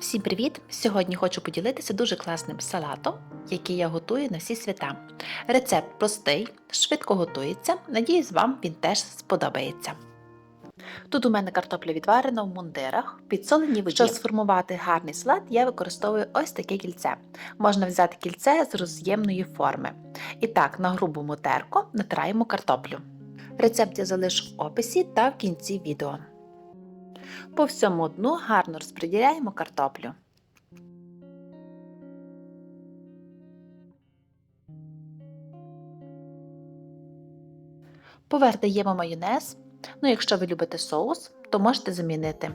Всім привіт! Сьогодні хочу поділитися дуже класним салатом, який я готую на всі свята. Рецепт простий, швидко готується. Надіюсь, вам він теж сподобається. Тут у мене картопля відварена в мундирах, підсолені воді. Щоб сформувати гарний салат, я використовую ось таке кільце. Можна взяти кільце з роз'ємної форми. І так, на грубому терку натираємо картоплю. Рецепт я залишу в описі та в кінці відео. По всьому дну гарно розподіляємо картоплю. Поверх даємо майонез. Ну, якщо ви любите соус, то можете замінити.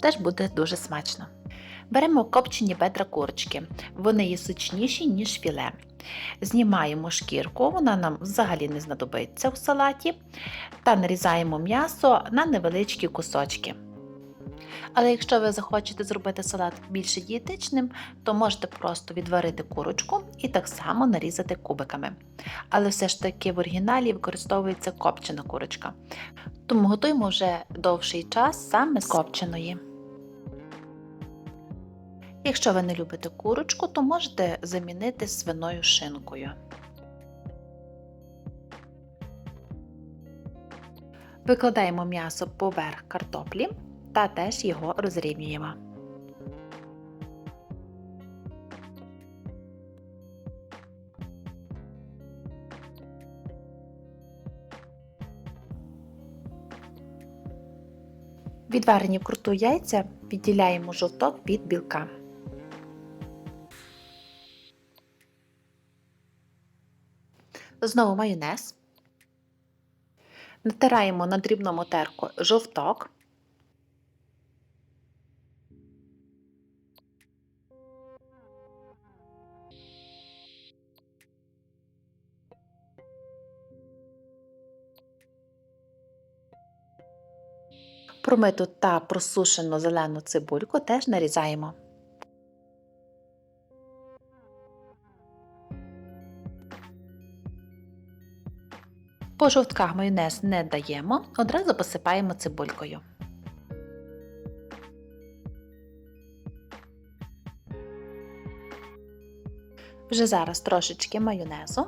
Теж буде дуже смачно. Беремо копчені бедра курочки. Вони є сочніші, ніж філе. Знімаємо шкірку, вона нам взагалі не знадобиться у салаті, та нарізаємо м'ясо на невеличкі кусочки. Але якщо ви захочете зробити салат більш дієтичним, то можете просто відварити курочку і так само нарізати кубиками. Але все ж таки в оригіналі використовується копчена курочка. Тому готуємо вже довший час саме з копченої. Якщо ви не любите курочку, то можете замінити свиною шинкою. Викладаємо м'ясо поверх картоплі та теж його розрівнюємо. Відварені вкруту яйця відділяємо жовток від білка. Знову майонез. Натираємо на дрібному терку жовток. Промиту та просушену зелену цибульку теж нарізаємо. По жовтках майонез не даємо, одразу посипаємо цибулькою. Вже зараз трошечки майонезу.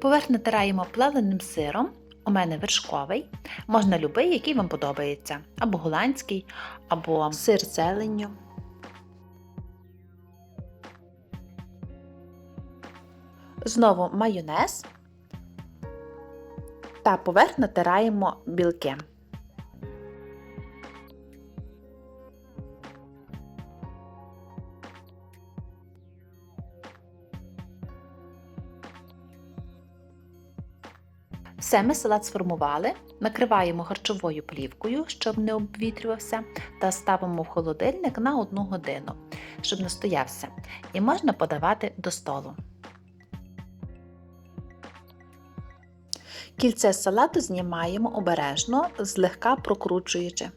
Поверх натираємо плавленим сиром. У мене вершковий, можна любий, який вам подобається, або голландський, або сир зеленню. Знову майонез та поверх натираємо білки. Все ми салат сформували, накриваємо харчовою плівкою, щоб не обвітрювався, та ставимо в холодильник на 1 годину, щоб настоявся, і можна подавати до столу. Кільце салату знімаємо обережно, злегка прокручуючи.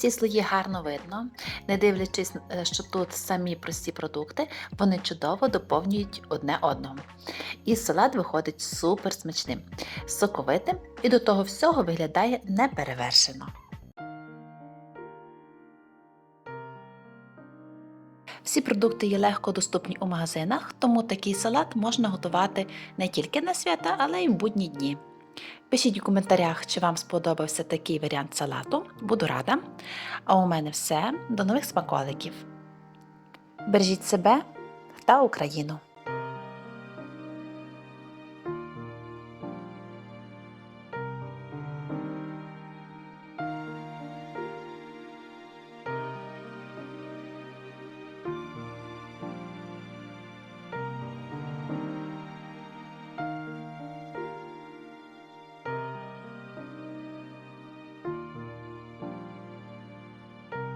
Всі слої гарно видно, не дивлячись, що тут самі прості продукти, вони чудово доповнюють одне одного. І салат виходить супер смачним, соковитим і до того всього виглядає неперевершено. Всі продукти є легко доступні у магазинах, тому такий салат можна готувати не тільки на свята, але й в будні дні. Пишіть у коментарях, чи вам сподобався такий варіант салату, буду рада. А у мене все. До нових смаколиків. Бережіть себе та Україну!